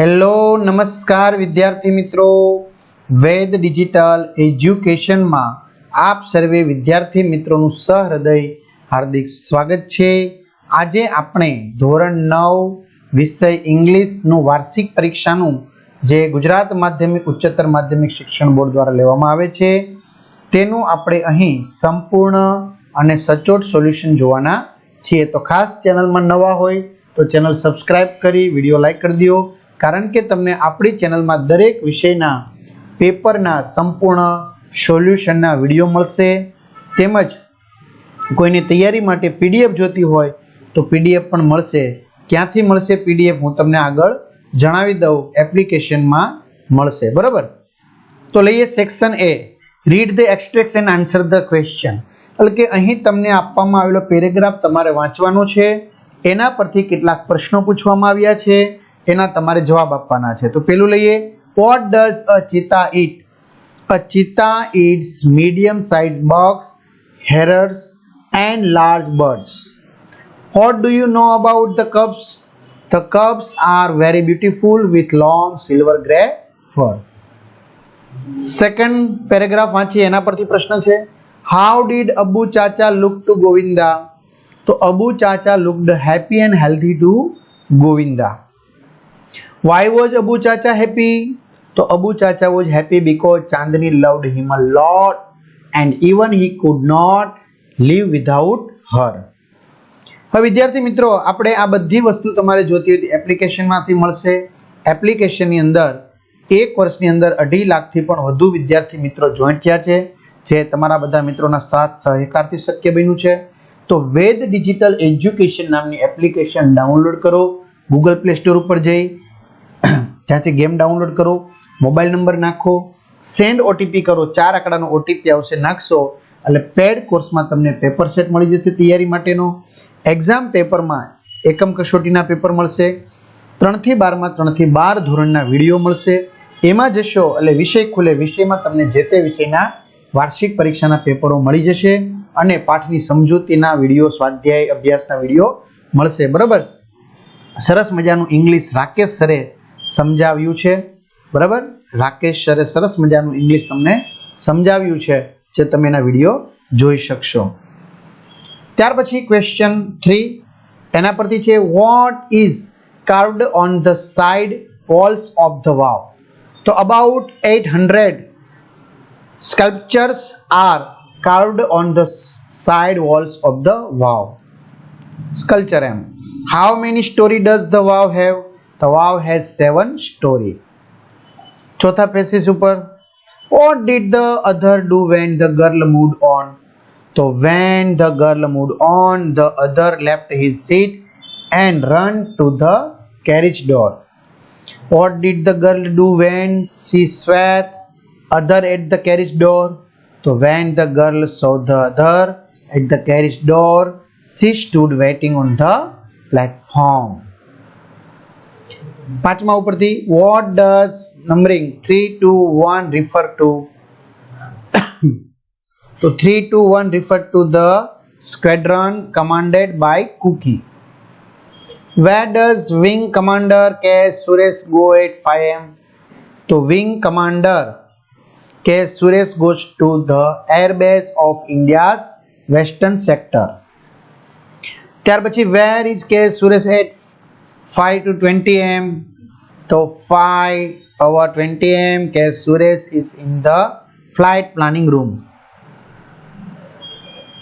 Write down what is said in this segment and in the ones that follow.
Hello, નમસ્કાર વિદ્યાર્થી મિત્રો. વેદ ડિજિટલ એજ્યુકેશનમાં આપ સર્વે વિદ્યાર્થી મિત્રોનું સહૃદય, હાર્દિક સ્વાગત છે. આજે આપણે ધોરણ નવ, વિષય ઇંગ્લિશનું વાર્ષિક પરીક્ષાનું જે ગુજરાત માધ્યમિક, ઉચ્ચતર માધ્યમિક શિક્ષણ બોર્ડ દ્વારા લેવામાં આવે છે, તેનું આપણે અહીં સંપૂર્ણ અને સચોટ સોલ્યુશન જોવાના છીએ. તો ખાસ ચેનલમાં નવા હોય તો ચેનલ સબસ્ક્રાઇબ કરી, વીડિયો લાઈક કરી દો. કારણ કે તમને આપણી ચેનલમાં દરેક વિષયના પેપરના સંપૂર્ણ સોલ્યુશનના વીડિયો મળશે. તેમજ કોઈની તૈયારી માટે પીડીએફ જોતી હોય તો પીડીએફ પણ મળશે. ક્યાંથી મળશે પીડીએફ હું તમને આગળ જણાવી દઉં. એપ્લિકેશનમાં મળશે. બરાબર? તો લઈએ section A. Read the extracts and answer the question એટલે કે અહીં તમને આપવામાં આવેલો પેરેગ્રાફ તમારે વાંચવાનો છે. એના પરથી કેટલાક પ્રશ્નો પૂછવામાં આવ્યા છે. એના તમારે જવાબ આપવાના છે. તો પેલું લઈએ what does a cheetah eat a cheetah eats medium size bucks hares and large birds what do you know about the cubs the cubs are very beautiful with long silver grey fur second paragraph વાંચીએ, એના પરથી પ્રશ્ન છે. How did Abu Chacha look to Govinda તો Abu Chacha looked happy and healthy to Govinda why was Abu Chacha happy તો Abu Chacha was happy because Chandni loved him a lot and even he could not live without her હવે વિદ્યાર્થી મિત્રો, આપણે આ બધી વસ્તુ તમારે જોતી હોય એપ્લિકેશનમાંથી મળશે. એપ્લિકેશનની અંદર, એક વર્ષની અંદર અઢી લાખથી પણ વધુ વિદ્યાર્થી મિત્રો જોઈન્ટ થયા છે, જે તમારા બધા મિત્રોના સાથ સહકારથી શક્ય બન્યું છે. તો વેદ ડિજિટલ એજ્યુકેશન નામની એપ્લિકેશન ડાઉનલોડ કરો. ગૂગલ પ્લે સ્ટોર ઉપર જઈ. ત્યાંથી ગેમ ડાઉનલોડ કરો મોબાઈલ નંબર નાખો સેન્ડ ઓટીપી કરો, ચાર આંકડાનો ઓટીપી આવશે, નાખશો, એટલે પેડ કોર્સમાં તમને પેપર સેટ મળી જશે તૈયારી માટેનો. એક્ઝામ પેપરમાં એકમ કસોટીના પેપર મળશે, ત્રણથી બારમાં ત્રણથી બાર ધોરણના વીડિયો મળશે. એમાં જશો, એટલે વિષય ખુલે, વિષયમાં તમને જે તે વિષયના વાર્ષિક પરીક્ષાના પેપરો મળી જશે અને પાઠની સમજૂતીના વીડિયો સ્વાધ્યાય અભ્યાસના વીડિયો મળશે, બરાબર? સરસ મજાનું ઇંગ્લિશ રાકેશ સરે સમજાવ્યું છે. બરાબર? રાકેશ સરે સરસ મજાનું ઇંગ્લિશ તમને સમજાવ્યું છે, જે તમે એના વીડિયો જોઈ શકશો. ત્યાર પછી ક્વેશ્ચન થ્રી એના પરથી છે what is carved on the side walls of the vav તો about eight hundred sculptures are carved on the side walls of the vav sculpture એમ. How many story does the vav have the vav has seven story ચોથા પેસીસ ઉપર what did the other do when the girl moved on તો when the girl moved on, the other left his seat and ran to the carriage door. What did the girl do when she saw other at the carriage door? So when the girl saw the other at the carriage door, she stood waiting on the platform. પાંચમા ઉપરથી what does numbering three two one refer to So 321 referred to the squadron commanded by Cookie. Where does Wing Commander K. Suresh go at 5 am? So Wing Commander K. Suresh goes to the airbase of India's western sector. ત્યાર પછી where is K Suresh at five to twenty AM તો five hour twenty AM K Suresh is in the flight planning room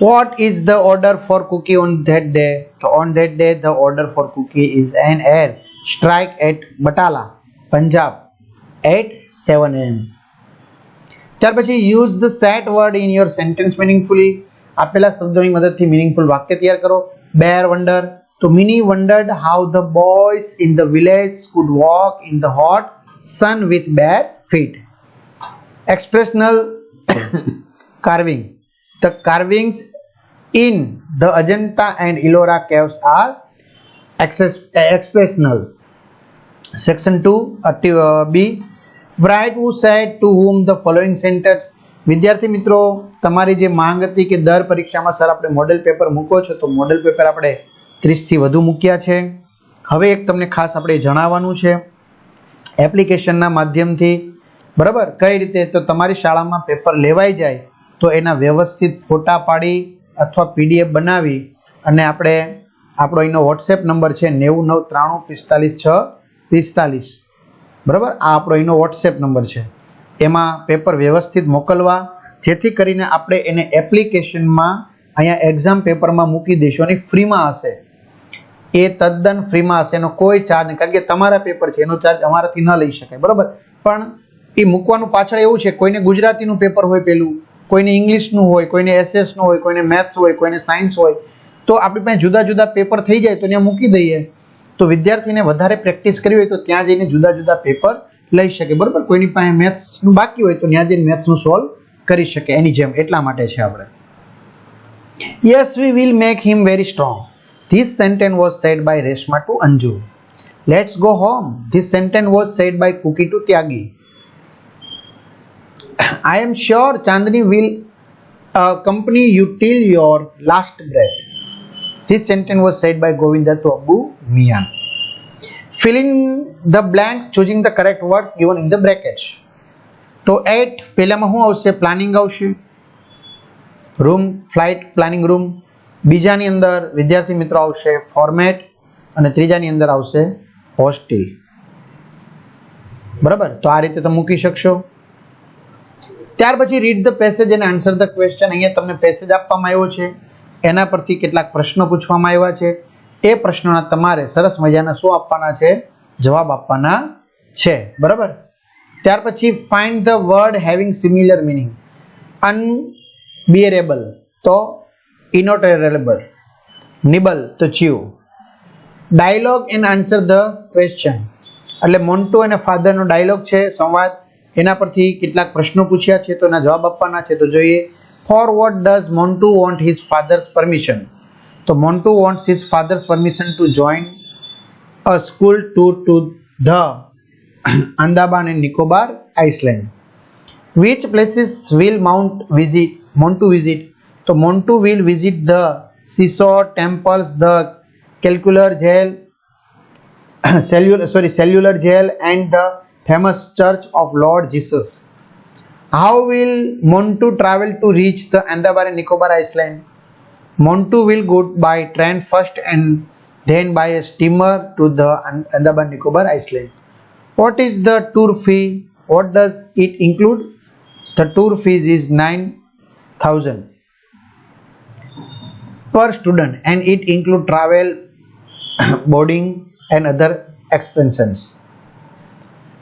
What is the order for Cookie on that day? So on that day, the order for Cookie is an air. Strike at Batala, Punjab at 7 am. ત્યાર પછી use the set word in your sentence meaningfully આપેલા શબ્દોની મદદથી meaningful વાક્ય તૈયાર કરો. Bare wonder તો Mini wondered how the boys in the village could walk in the hot sun with bare feet expressional carving The carvings in the Ajanta and Ellora caves are access, expressional. Section 2, active, uh, B. Write who said to whom the following sentence. વિદ્યાર્થી મિત્રો તમારી જે માંગ હતી કે દર પરીક્ષામાં sir આપણે મોડેલ પેપર મૂકો છો તો મોડેલ પેપર આપણે ત્રીસથી વધુ મૂક્યા છે. હવે એક તમને ખાસ આપણે જણાવવાનું છે. એપ્લિકેશનના માધ્યમથી, બરાબર? કઈ રીતે? તો તમારી શાળામાં પેપર લેવાઈ જાય, તો એના વ્યવસ્થિત ફોટા પાડી અથવા પીડીએફ બનાવી અને આપણે, આપણો એનો વોટ્સએપ નંબર છે નેવું નવ ત્રાણું પિસ્તાલીસ છ પિસ્તાલીસ. બરાબર? આ આપણો એનો વોટ્સએપ નંબર છે. એમાં પેપર વ્યવસ્થિત મોકલવા, જેથી કરીને આપણે એને એપ્લિકેશનમાં અહીંયા એક્ઝામ પેપરમાં મૂકી દઈશું અને ફ્રીમાં હશે. એ તદ્દન ફ્રીમાં હશે, એનો કોઈ ચાર્જ નહીં. કારણ કે તમારા પેપર છે, એનો ચાર્જ અમારાથી ન લઈ શકાય, બરાબર? પણ એ મૂકવાનું પાછળ એવું છે, કોઈને ગુજરાતીનું પેપર હોય પેલું, કોઈને ઇંગ્લિશનું હોય, કોઈને એસએસનું હોય, કોઈને મેથ્સ હોય, કોઈને સાયન્સ હોય, તો આપણી પાસે જુદા જુદા પેપર થઈ જાય તો ત્યાં મૂકી દઈએ. તો વિદ્યાર્થીને વધારે પ્રેક્ટિસ કરવી હોય તો ત્યાં જઈને જુદા જુદા પેપર લઈ શકે, બરાબર? કોઈની પાસે મેથ્સનું બાકી હોય તો ત્યાં જઈને મેથ્સનું સોલ્વ કરી શકે, એની જેમ. એટલા માટે છે આપણે. Yes we will make him very strong This sentence was said by Reshma to Anju let's go home this sentence was said by Cookie to Tyagi I am sure Chandni will accompany you till your last breath. This sentence was said by Govinda to Abu Mian. Fill in the blanks choosing the correct words given in the brackets. તો at પહેલામાં શું આવશે planning આવશે room flight planning room બીજાની અંદર વિદ્યાર્થી મિત્રો આવશે ફોર્મેટ અને ત્રીજાની અંદર આવશે હોસ્ટેલ બરાબર? તો આ રીતે તમે મૂકી શકશો. ત્યાર પછી રીડ ધ પેસેજ અને આન્સર ધ ક્વેશ્ચન અહીંયા તમને પેસેજ આપવામાં આવ્યો છે. એના પરથી કેટલાક પ્રશ્નો પૂછવામાં આવ્યા છે. એ પ્રશ્નોના તમારે સરસ મજાના શું આપવાના છે? જવાબ આપવાના છે. બરાબર? ત્યાર પછી find the word having similar meaning unbearable તો ઇનોટરેબલ નિબલ તો ચીવ dialogue and answer the question એટલે મોન્ટુ અને ફાધરનો ડાયલોગ છે, સંવાદ. એના પરથી કેટલાક પ્રશ્નો પૂછ્યા છે, તો એના જવાબ આપવાના છે, તો જોઈએ. For what does Montu want his father's permission તો Montu wants his father's permission to join a school to to the Andaman and Nicobar island which places will Montu visit Montu visit So Montu will visit the seashore temples, the calcular jail, cellular sorry cellular jail, and the famous Church of Lord Jesus. How will Montu travel to reach the Andaman and Nicobar Island? Montu will go by train first and then by a steamer to the Andaman and Nicobar Island. What is the tour fee? What does it include? The tour fee is 9000 per student, and it include travel boarding and other expenses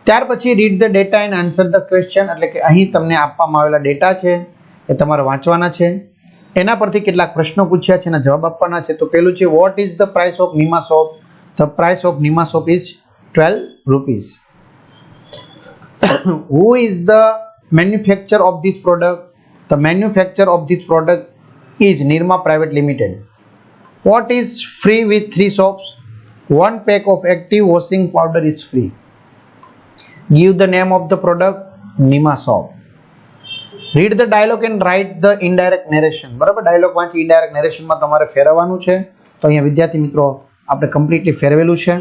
ત્યાર પછી read the data and answer the question એટલે કે અહીં તમને આપવામાં આવેલા data છે, એ તમારે વાંચવાના છે. એના પરથી કેટલાક પ્રશ્નો પૂછ્યા છે, એના જવાબ આપવાના છે. તો પેલું છે what is the price of Nima shop the price of Nima shop is twelve rupees who is the manufacture of this product the manufacture of this product is nirma private limited what is free with three soaps one pack of active washing powder is free give the name of the product Nirma soap read the dialogue and write the indirect narration બરાબર dialogue વાંચી indirect નેરેશનમાં તમારે ફેરવવાનું છે તો અહીંયા વિદ્યાર્થી મિત્રો આપણે કમ્પ્લીટલી ફેરવેલું છે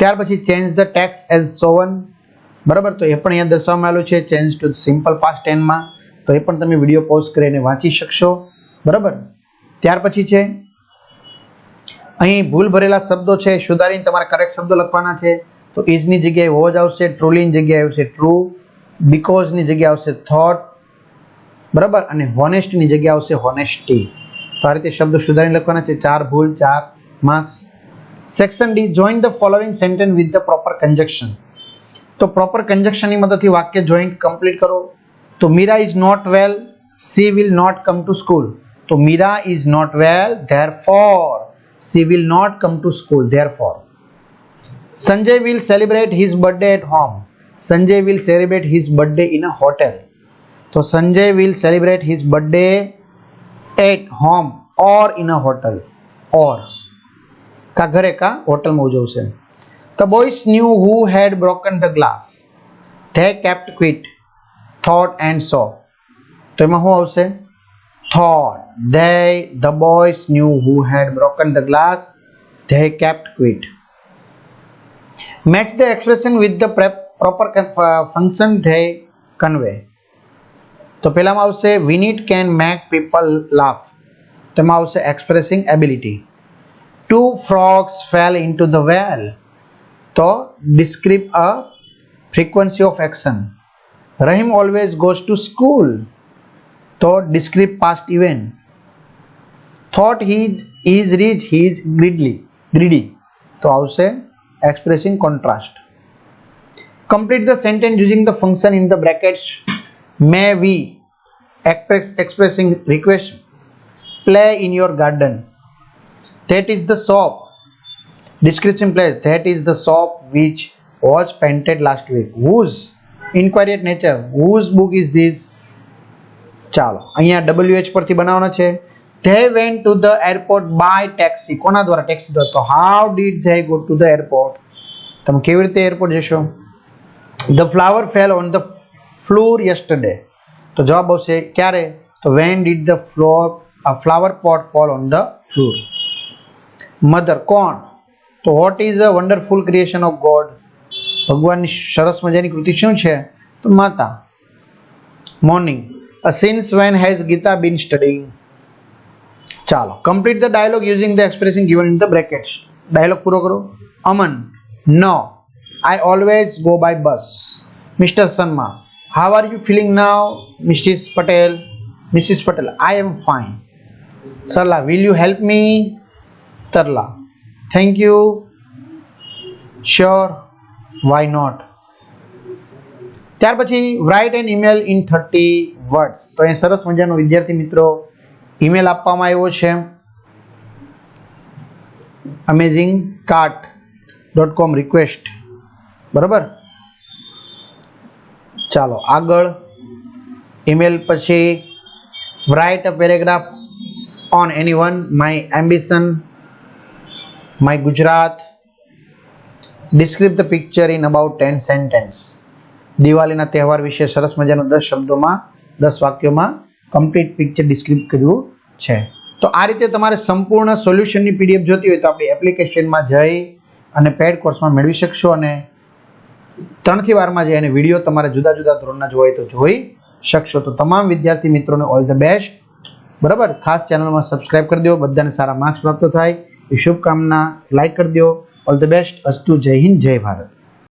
ત્યાર પછી change the tense as shown બરાબર તો એ પણ અહીંયા દર્શાવવામાં આવેલું છે ચેન્જ ટુ સિમ્પલ પાસ્ટ ટેનમાં તો એ પણ તમે વીડિયો પોઝ કરીને વાંચી શકશો બરાબર? ત્યાર પછી છે, અહીં ભૂલ ભરેલા શબ્દો છે, સુધારીને તમારે કરેક્ટ શબ્દો લખવાના છે. તો ઇઝની જગ્યાએ વોજ આવશે ટ્રુલીની જગ્યાએ આવશે ટ્રુ બીકોઝની જગ્યાએ આવશે થોટ બરાબર? અને હોનેસ્ટની જગ્યાએ આવશે હોનેસ્ટી તો આ રીતે શબ્દો સુધારીને લખવાના છે, ચાર ભૂલ, ચાર marks section D join the following sentence with the proper conjunction તો પ્રોપર કન્જક્શનની મદદથી વાક્ય જોઈન્ટ કમ્પ્લીટ કરો. તો Meera is not well she will not come to school તો Meera is not well therefore she will not come to school therefore Sanjay will celebrate his birthday at home Sanjay will celebrate his birthday in a hotel તો Sanjay will celebrate his birthday at home or in a hotel or કા ઘરે કા હોટલમાં ઉજવશે The boys knew who had broken the glass. They kept quiet, thought and saw. તો એમાં શું આવશે thought. They, the boys knew who had broken the glass. They kept quiet. Match the expression with the prep proper function ધ્યેય convey તો પહેલામાં આવશે Vineet can make people laugh તેમાં આવશે expressing ability two frogs fell into the well તો describe a frequency of action Rahim always goes to school તો describe past event thought he is rich he is greedily greedy તો આવશે expressing contrast complete the sentence using the function in the brackets may we express expressing request play in your garden that is the shop description place that is the shop which was painted last week whose inquiry at nature whose book is this ચાલો, અહીંયા W H પરથી બનાવવાનો છે. They went to the airport by taxi કોના દ્વારા? Taxi દ્વારા. તો how did they go to the airport તમે કેવી રીતે એરપોર્ટ જશો? The flower fell on the floor yesterday તો જવાબ આવશે, ક્યારે? તો when did the floor flower pot fall on the floor mother કોણ? તો what is a wonderful creation of God ભગવાનની સરસ મજાની કૃતિ શું છે? તો માતા. Morning Since when has Geeta been studying ચાલો complete the dialogue using the expressing given in the brackets dialogue પૂરો કરો અમન નો I always go by bus. Mr. Sanma, how are you feeling now? Mrs. Patel, Mrs. Patel, I am fine. Sarla, will you help me? Tarla, thank you. Sure, why not? ત્યાર પછી write an email in thirty words તો અહીં સરસ મજાનો વિદ્યાર્થી મિત્રો email આપવામાં આવ્યો છે. Amazing cart dot com request બરાબર? ચાલો, આગળ ઈમેલ પછી write a paragraph on any one my ambition my Gujarat describe the picture in about ten sentence દિવાળીના તહેવાર વિશે સરસ મજાનો દસ શબ્દોમાં દસ વાક્યોમાં કમ્પ્લીટ પિક્ચર ડિસ્ક્રિપ કર્યું છે. તો આ રીતે તમારે સંપૂર્ણ સોલ્યુશનની પીડીએફ જોતી હોય તો આપણી એપ્લિકેશનમાં જઈ અને પેડ કોર્સમાં મેળવી શકશો અને ત્રણથી વારમાં જઈ અને વીડિયો તમારે જુદા જુદા ધોરણના જોવા હોય તો જોઈ શકશો. તો તમામ વિદ્યાર્થી મિત્રોને ઓલ ધ બેસ્ટ બરાબર? ખાસ ચેનલમાં સબસ્ક્રાઇબ કરી દો. બધાને સારા માર્ક્સ પ્રાપ્ત થાય. શુભકામના. લાઈક કરી દો. ઓલ ધ બેસ્ટ અસ્તુ. જય હિન્દ. જય ભારત.